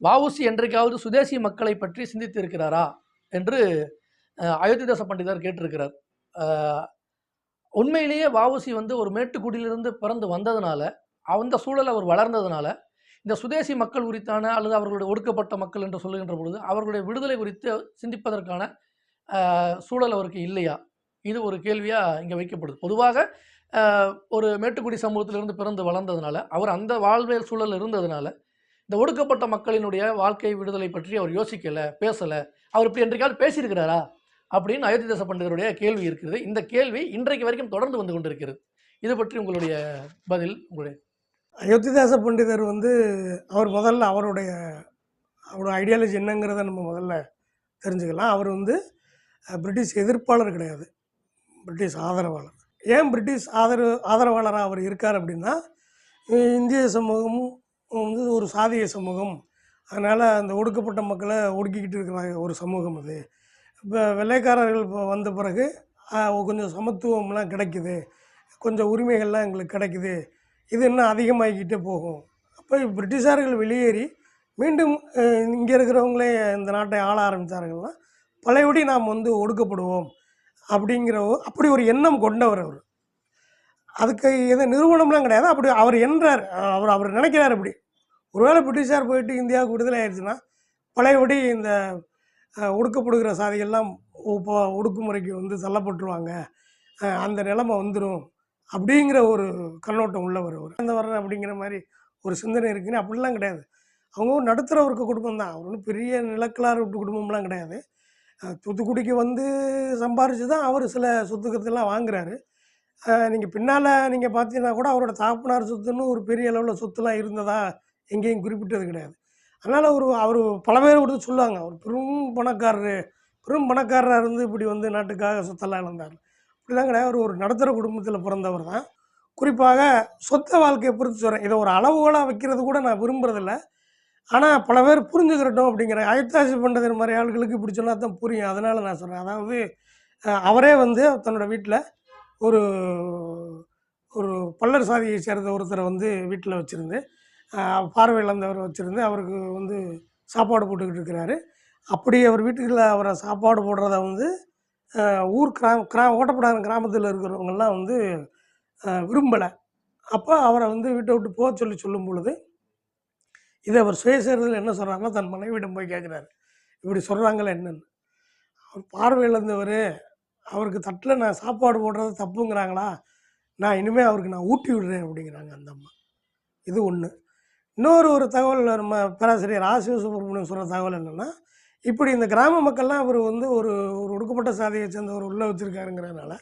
வஉசி என்றைக்காவது சுதேசி மக்களை பற்றி சிந்தித்து இருக்கிறாரா என்று அயோத்திதாச பண்டிதர் கேட்டிருக்கிறார். உண்மையிலேயே வஉசி வந்து ஒரு மேட்டுக்குடியிலிருந்து பிறந்து வந்ததுனால அந்த சூழல் அவர் வளர்ந்ததுனால இந்த சுதேசி மக்கள் குறித்தான அல்லது அவர்களுடைய ஒடுக்கப்பட்ட மக்கள் என்று சொல்லுகின்ற பொழுது அவர்களுடைய விடுதலை குறித்து சிந்திப்பதற்கான சூழல் அவருக்கு இல்லையா? இது ஒரு கேள்வியாக இங்கே வைக்கப்படுது. பொதுவாக ஒரு மேட்டுக்குடி சமூகத்திலிருந்து பிறந்து வளர்ந்ததுனால அவர் அந்த வாழ்வியல் சூழல் இருந்ததுனால இந்த ஒடுக்கப்பட்ட மக்களினுடைய வாழ்க்கை விடுதலை பற்றி அவர் யோசிக்கலை பேசலை. அவர் இப்படி என்றைக்காவது பேசியிருக்கிறாரா? அப்படின்னு அயோத்திதாச பண்டிதருடைய கேள்வி இருக்கிறது. இந்த கேள்வி இன்றைக்கு வரைக்கும் தொடர்ந்து வந்து கொண்டிருக்கிறது. இது பற்றி உங்களுடைய பதில் உங்களுடைய அயோத்திதாச பண்டிதர் வந்து அவர் முதல்ல அவருடைய அவரோட ஐடியாலஜி என்னங்கிறத நம்ம முதல்ல தெரிஞ்சுக்கலாம். அவர் வந்து பிரிட்டிஷ் எதிர்ப்பாளர் கிடையாது. பிரிட்டிஷ் ஆதரவாளர். ஏன் பிரிட்டிஷ் ஆதரவு ஆதரவாளராக அவர் இருக்கார் அப்படின்னா இந்திய சமூகமும் வந்து ஒரு சாதிய சமூகம். அதனால் அந்த ஒடுக்கப்பட்ட மக்களை ஒடுக்கிக்கிட்டு இருக்கிற ஒரு சமூகம் அது. இப்போ வெள்ளைக்காரர்கள் இப்போ வந்த பிறகு கொஞ்சம் சமத்துவம்லாம் கிடைக்குது. கொஞ்சம் உரிமைகள்லாம் எங்களுக்கு கிடைக்குது. இது இன்னும் அதிகமாகிக்கிட்டே போகும். அப்போ பிரிட்டிஷார்கள் வெளியேறி மீண்டும் இங்கே இருக்கிறவங்களே இந்த நாட்டை ஆள ஆரம்பித்தார்கள்னா பழையபடி நாம் வந்து ஒடுக்கப்படுவோம். அப்படிங்கிற ஒரு- அப்படி ஒரு எண்ணம் கொண்டவர் அவர். அதுக்கு எது நிறுவனம்லாம் கிடையாது. அப்படி அவர் என்றார். அவர் அவர் நினைக்கிறார் அப்படி ஒருவேளை பிரிட்டிஷார் போயிட்டு இந்தியாவுக்கு விடுதலை ஆயிடுச்சுன்னா பழையபடி இந்த ஒடுக்கப்படுகிற சாதிகள்லாம் இப்போ ஒடுக்குமுறைக்கு வந்து தள்ளப்பட்டுருவாங்க. அந்த நிலைமை வந்துடும் அப்படிங்கிற ஒரு கண்ணோட்டம் உள்ளவர் அவர். அந்த வர்ற அப்படிங்கிற மாதிரி ஒரு சிந்தனை இருக்குன்னு அப்படிலாம் கிடையாது. அவங்க ஒரு நடுத்தர வர்க்க குடும்பம் தான். அவர் ஒன்றும் பெரிய நிலக்கலார் விட்டு குடும்பம்லாம் கிடையாது. தூத்துக்குடிக்கு வந்து சம்பாரிச்சு தான் அவர் சில சொத்துக்கத்தெல்லாம் வாங்குறாரு. நீங்கள் பின்னால் நீங்கள் பார்த்தீங்கன்னா கூட அவரோட தாப்பனார் சொத்துன்னு ஒரு பெரிய அளவில் சொத்துலாம் இருந்ததா எங்கேயும் குறிப்பிட்டது கிடையாது. அதனால் ஒரு அவர் பல பேர் கொடுத்து சொல்லுவாங்க அவர் பெரும் பணக்காரர் பெரும் பணக்காரராக இருந்து இப்படி வந்து நாட்டுக்காக சொத்தெல்லாம் இழந்தார். அப்படிலாம் கிடையாது. அவர் ஒரு நடுத்தர குடும்பத்தில் பிறந்தவர் தான். குறிப்பாக சொத்த வாழ்க்கையை பொறுத்து சொல்கிறேன் இதை ஒரு அளவுகளாக வைக்கிறது கூட நான் விரும்புகிறதில்ல ஆனால் பல பேர் புரிஞ்சுக்கிறட்டும் அப்படிங்கிற அயத்தாசி பண்ணுறது மாதிரி ஆளுகளுக்கு இப்படி சொன்னால் தான் புரியும். அதனால் நான் சொல்கிறேன் அதாவது அவரே வந்து தன்னோட வீட்டில் ஒரு ஒரு பல்லர் சாதியை சேர்ந்த ஒருத்தரை வந்து வீட்டில் வச்சுருந்து பார்வை இழந்தவரை வச்சுருந்து அவருக்கு வந்து சாப்பாடு போட்டுக்கிட்டு இருக்கிறாரு. அப்படி அவர் வீட்டுக்குள்ள அவரை சாப்பாடு போடுறத வந்து ஊர் கிராம கிரா ஓட்டப்படாத கிராமத்தில் இருக்கிறவங்கெல்லாம் வந்து விரும்பலை. அப்போ அவரை வந்து வீட்டை விட்டு போக சொல்லி சொல்லும் பொழுது இதை அவர் சுயசேரத்தில் என்ன சொல்கிறாருன்னா தன் மனைவியிடம் போய் கேட்குறாரு. இப்படி சொல்கிறாங்களே என்னன்னு. அவர் பார்வை இழந்தவர் அவருக்கு தட்டில் நான் சாப்பாடு போடுறது தப்புங்கிறாங்களா? நான் இனிமேல் அவருக்கு நான் ஊட்டி விடுறேன் அப்படிங்கிறாங்க அந்த அம்மா. இது ஒன்று இன்னொரு ஒரு தகவல் நம்ம பேராசிரியர் ஆசிவ சுப்பிரமணியம் சொல்கிற தகவல் என்னென்னா இப்படி இந்த கிராம மக்கள்லாம் அவர் வந்து ஒரு ஒரு ஒடுக்கப்பட்ட சாதியை சேர்ந்தவர் உள்ளே வச்சுருக்காருங்கிறதுனால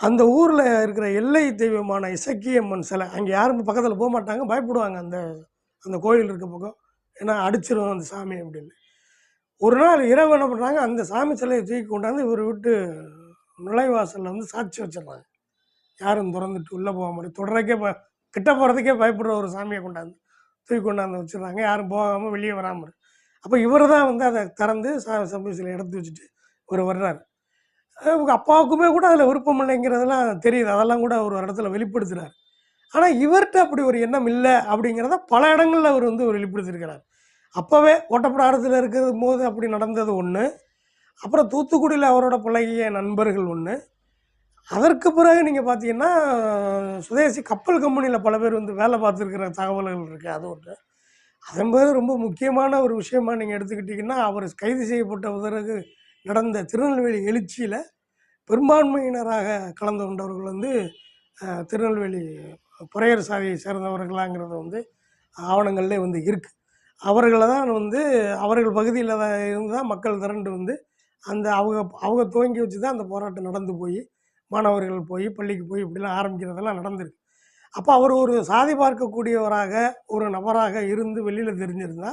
அந்த ஊரில் இருக்கிற எல்லை தெய்வமான இசக்கியம்மன் சிலை அங்கே யாரும் பக்கத்தில் போக மாட்டாங்க பயப்படுவாங்க அந்த அந்த கோயில் இருக்க பக்கம். ஏன்னா அடிச்சிடும் அந்த சாமி அப்படின்னு. ஒரு நாள் இரவு என்ன பண்ணுறாங்க அந்த சாமி சிலையை தூக்கி கொண்டாந்து இவர் விட்டு நுழைவாசலில் வந்து சாட்சி வச்சிடுறாங்க. யாரும் திறந்துட்டு உள்ளே போக முடியும் தொடரக்கே ப கிட்ட போகிறதுக்கே பயப்படுற ஒரு சாமியை கொண்டாந்து தூக்கி கொண்டாந்து வச்சிடுறாங்க. யாரும் போகாமல் வெளியே வராமல் அப்போ இவர் தான் வந்து அதை திறந்து சா சாமி சிலையை எடுத்து வச்சுட்டு இவர் வர்றாரு. அவங்க அப்பாவுக்குமே கூட அதில் விருப்பம் இல்லைங்கிறதெல்லாம் தெரியுது. அதெல்லாம் கூட ஒரு இடத்துல வெளிப்படுத்துகிறார் ஆனால் இவர்கிட்ட அப்படி ஒரு எண்ணம் இல்லை அப்படிங்கிறத பல இடங்களில் அவர் வந்து ஒரு வெளிப்படுத்தியிருக்கிறார். அப்போவே ஓட்டப்படாரத்தில் இருக்கிற போது அப்படி நடந்தது ஒன்று அப்புறம் தூத்துக்குடியில் அவரோட பழகிய நண்பர்கள் ஒன்று அதற்கு பிறகு நீங்கள் பார்த்தீங்கன்னா சுதேசி கப்பல் கம்பெனியில் பல பேர் வந்து வேலை பார்த்துருக்கிற தகவல்கள் இருக்குது அது ஒன்று அதன் பிறகு ரொம்ப முக்கியமான ஒரு விஷயமா நீங்கள் எடுத்துக்கிட்டிங்கன்னா அவர் கைது செய்யப்பட்ட பிறகு நடந்த திருநெல்வேலி எழுச்சியில் பெரும்பான்மையினராக கலந்து கொண்டவர்கள் வந்து திருநெல்வேலி புறையர் சாதியை சேர்ந்தவர்களாங்கிறது வந்து ஆவணங்கள்லேயே வந்து இருக்குது அவர்களை தான் வந்து அவர்கள் பகுதியில் தான் இருந்து தான் மக்கள் திரண்டு வந்து அந்த அவங்க அவங்க துவங்கி வச்சு தான் அந்த போராட்டம் நடந்து போய் மாணவர்கள் போய் பள்ளிக்கு போய் இப்படிலாம் ஆரம்பிக்கிறதெல்லாம் நடந்திருக்கு. அப்போ அவர் ஒரு சாதி பார்க்கக்கூடியவராக ஒரு நபராக இருந்து வெளியில் தெரிஞ்சிருந்தா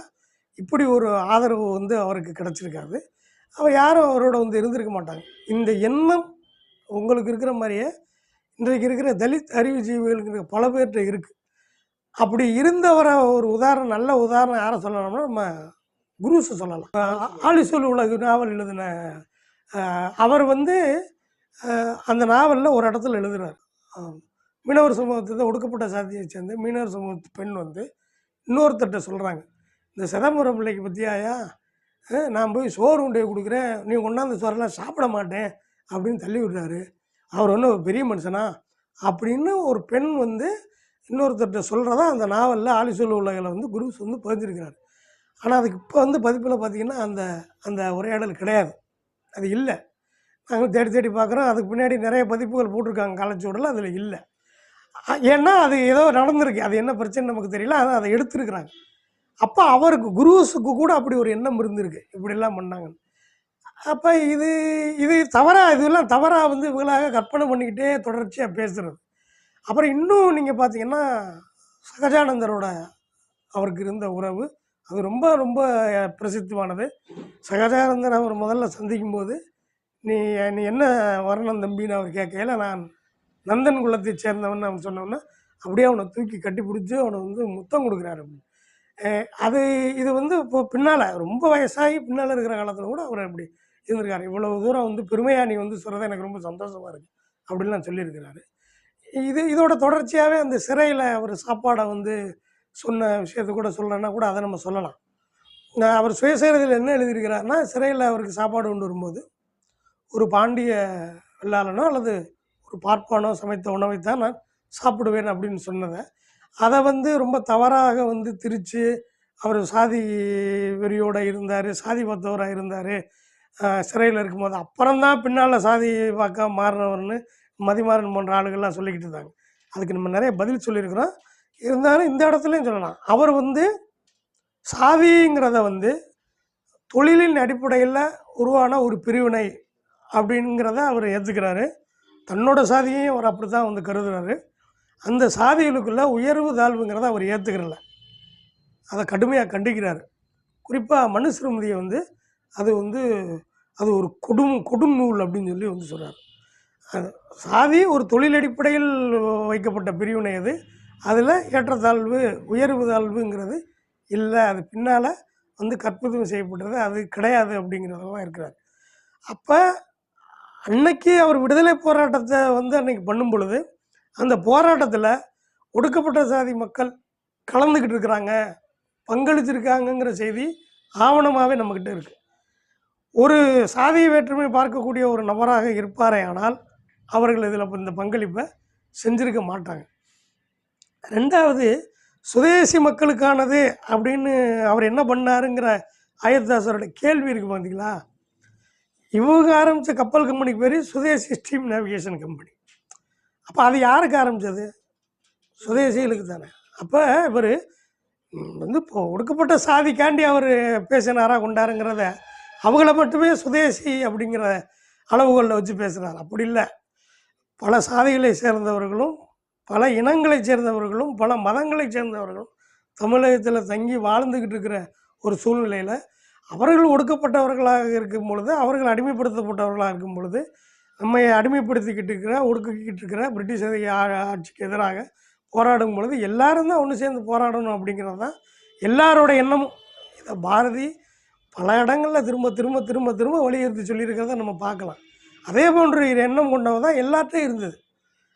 இப்படி ஒரு ஆதரவு வந்து அவருக்கு கிடச்சிருக்காது. அவர் யாரும் அவரோட வந்து இருந்திருக்க மாட்டாங்க. இந்த எண்ணம் உங்களுக்கு இருக்கிற மாதிரியே இன்றைக்கு இருக்கிற தலித் அறிவுஜீவிகளுக்கு பல பேர்கிட்ட இருக்குது அப்படி இருந்தவரை ஒரு உதாரணம் நல்ல உதாரணம் யாரை சொல்லலாம்னா நம்ம குருஸை சொல்லலாம். ஆ- ஆலிசொல் நாவல் எழுதின அவர் வந்து அந்த நாவலில் ஒரு இடத்துல எழுதுறார். மீனவர் சமூகத்தை ஒடுக்கப்பட்ட சாதியை சேர்ந்து மீனவர் சமூகத்து பெண் வந்து இன்னொருத்தர்கிட்ட சொல்கிறாங்க இந்த சிதம்பரம் பிள்ளைக்கு பற்றியாயா நான் போய் சோறு உண்டையை கொடுக்குறேன். நீ கொண்டாந்து சோறெல்லாம் சாப்பிட மாட்டேன் அப்படின்னு தள்ளி விடுறாரு. அவர் ஒன்றும் பெரிய மனுஷனா? அப்படின்னு ஒரு பெண் வந்து இன்னொருத்தர்கிட்ட சொல்கிறதா அந்த நாவலில் ஆலிசொல் உலகில் வந்து குருஸ் வந்து பதிஞ்சிருக்கிறார். ஆனால் அதுக்கு இப்போ வந்து பதிப்பில் பார்த்தீங்கன்னா அந்த அந்த உரையாடல் கிடையாது. அது இல்லை. நாங்கள் தேடி தேடி பார்க்குறோம் அதுக்கு பின்னாடி நிறைய பதிப்புகள் போட்டிருக்காங்க காலச்சூடல அதில் இல்லை. ஏன்னா அது ஏதோ நடந்திருக்கு. அது என்ன பிரச்சனை நமக்கு தெரியல. அதை அதை எடுத்துருக்குறாங்க. அப்போ அவருக்கு குருஸுக்கு கூட அப்படி ஒரு எண்ணம் இருந்திருக்கு. இப்படிலாம் பண்ணாங்க அப்போ இது இது தவறாக இதெல்லாம் தவறாக வந்து இவங்களாக கற்பனை பண்ணிக்கிட்டே தொடர்ச்சியாக பேசுகிறது அப்புறம் இன்னும் நீங்கள் பார்த்தீங்கன்னா சகஜானந்தரோட அவருக்கு இருந்த உறவு அது ரொம்ப ரொம்ப பிரசித்தமானது சகஜானந்தர் அவர் முதல்ல சந்திக்கும் போது நீ நீ என்ன வரணும் தம்பின்னு அவர் கேட்கையில நான் நந்தன் குலத்தை சேர்ந்தவன் அவன் சொன்னோன்னா அப்படியே அவனை தூக்கி கட்டி பிடிச்சி அவனை வந்து முத்தம் கொடுக்குறாரு அது இது வந்து இப்போ பின்னால் ரொம்ப வயசாகி பின்னால் இருக்கிற காலத்தில் கூட அவர் அப்படி இருந்திருக்காரு. இவ்வளவு தூரம் வந்து பெருமையாக நீ வந்து சொல்கிறது எனக்கு ரொம்ப சந்தோஷமாக இருக்குது அப்படின்லாம் சொல்லியிருக்கிறாரு. இது இதோட தொடர்ச்சியாகவே அந்த சிறையில் அவர் சாப்பாடை வந்து சொன்ன விஷயத்தை கூட சொல்லலைன்னா கூட அதை நம்ம சொல்லலாம். நான் அவர் சுயசரிதையில் என்ன எழுதியிருக்கிறாருன்னா சிறையில் அவருக்கு சாப்பாடு கொண்டு வரும்போது ஒரு பாண்டிய வெள்ளாளனோ அல்லது ஒரு பார்ப்பானோ சமைத்த உணவை தான் நான் சாப்பிடுவேன் அப்படின்னு சொன்னதை அதை வந்து ரொம்ப தவறாக வந்து திரித்து அவர் சாதி வெறியோடு இருந்தார் சாதி பார்த்தவராக இருந்தார் சிறையில் இருக்கும்போது. அப்புறம்தான் பின்னால் சாதி பார்க்க மாறினவர்னு மதிமாறன் போன்ற ஆளுகள்லாம் சொல்லிக்கிட்டு இருந்தாங்க. அதுக்கு நம்ம நிறைய பதில் சொல்லியிருக்கிறோம். இருந்தாலும் இந்த இடத்துலையும் சொல்லலாம். அவர் வந்து சாதிங்கிறத வந்து தொழிலின் அடிப்படையில் உருவான ஒரு பிரிவினை அப்படிங்கிறத அவர் ஏற்றுக்கிறாரு தன்னோட சாதியையும் அவர் அப்படி தான் வந்து கருதுறாரு. அந்த சாதிகளுக்குள்ள உயர்வு தாழ்வுங்கிறத அவர் ஏற்றுக்கிறல அதை கடுமையாக கண்டிக்கிறார். குறிப்பாக மனுஸ்ருமதியை வந்து அது வந்து அது ஒரு கொடும் கொடும் நூல் அப்படின்னு சொல்லி வந்து சொல்கிறார் சாதி ஒரு தொழில் அடிப்படையில் வைக்கப்பட்ட பிரிவினை அது. அதில் ஏற்றத்தாழ்வு உயர்வு தாழ்வுங்கிறது இல்லை. அது பின்னால் வந்து கற்பிதம் செய்யப்பட்டது. அது கிடையாது அப்படிங்கிறதெல்லாம் இருக்கிறார். அப்போ அன்னைக்கு அவர் விடுதலை போராட்டத்தை வந்து அன்னைக்கு பண்ணும் பொழுது அந்த போராட்டத்தில் ஒடுக்கப்பட்ட சாதி மக்கள் கலந்துக்கிட்டு இருக்கிறாங்க. பங்களிச்சிருக்காங்கங்கிற செய்தி ஆவணமாகவே நம்மக்கிட்ட இருக்குது ஒரு சாதிய வேற்றுமை பார்க்கக்கூடிய ஒரு நபராக இருப்பாரே ஆனால் அவர்கள் இதில் இந்த பங்களிப்பை செஞ்சிருக்க மாட்டாங்க. ரெண்டாவது சுதேசி மக்களுக்கானது அப்படின்னு அவர் என்ன பண்ணாருங்கிற அயர்தாசரோட கேள்வி இருக்குது பார்த்தீங்களா இவங்க ஆரம்பித்த கப்பல் கம்பெனிக்கு பேர் சுதேசி ஸ்டீம் நேவிகேஷன் கம்பெனி அப்போ அது யாருக்கு ஆரம்பித்தது சுதேசிகளுக்கு தானே. அப்போ இவர் வந்து இப்போ ஒடுக்கப்பட்ட சாதிக்காண்டி அவர் பேசினாரா கொண்டாருங்கிறத அவங்கள மட்டுமே சுதேசி அப்படிங்கிற அளவுகளில் வச்சு பேசுகிறார் அப்படி இல்லை. பல சாதிகளை சேர்ந்தவர்களும் பல இனங்களை சேர்ந்தவர்களும் பல மதங்களை சேர்ந்தவர்களும் தமிழகத்தில் தங்கி வாழ்ந்துக்கிட்டு இருக்கிற ஒரு சூழ்நிலையில் அவர்கள் ஒடுக்கப்பட்டவர்களாக இருக்கும் பொழுது அவர்கள் அடிமைப்படுத்தப்பட்டவர்களாக இருக்கும் பொழுது நம்மை அடிமைப்படுத்திக்கிட்டு இருக்கிற ஒடுக்கிக்கிட்டு இருக்கிற பிரிட்டிஷ் அதிக ஆட்சிக்கு எதிராக போராடும் பொழுது எல்லாரும் தான் ஒன்று சேர்ந்து போராடணும் அப்படிங்கிறது தான் எல்லாரோட எண்ணமும். இதை பாரதி பல இடங்களில் திரும்ப திரும்ப திரும்ப திரும்ப வலியுறுத்தி சொல்லியிருக்கிறத நம்ம பார்க்கலாம். அதே போன்ற எண்ணம் கொண்டவன் தான் எல்லாத்தையும் இருந்தது.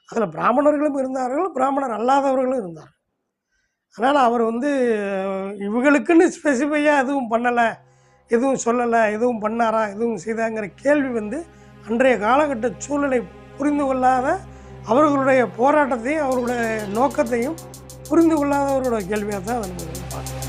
அதில் பிராமணர்களும் இருந்தார்கள் பிராமணர் அல்லாதவர்களும் இருந்தார் அதனால் அவர் வந்து இவங்களுக்குன்னு ஸ்பெசிஃபையாக எதுவும் பண்ணலை எதுவும் சொல்லலை எதுவும் பண்ணாரா எதுவும் செய்தாங்கிற கேள்வி வந்து அன்றைய காலகட்ட சூழலை புரிந்து கொள்ளாத அவர்களுடைய போராட்டத்தையும் அவர்களுடைய நோக்கத்தையும் புரிந்து கொள்ளாதவர்களோட கேள்வியாக தான் அதை நம்ம பார்க்கணும்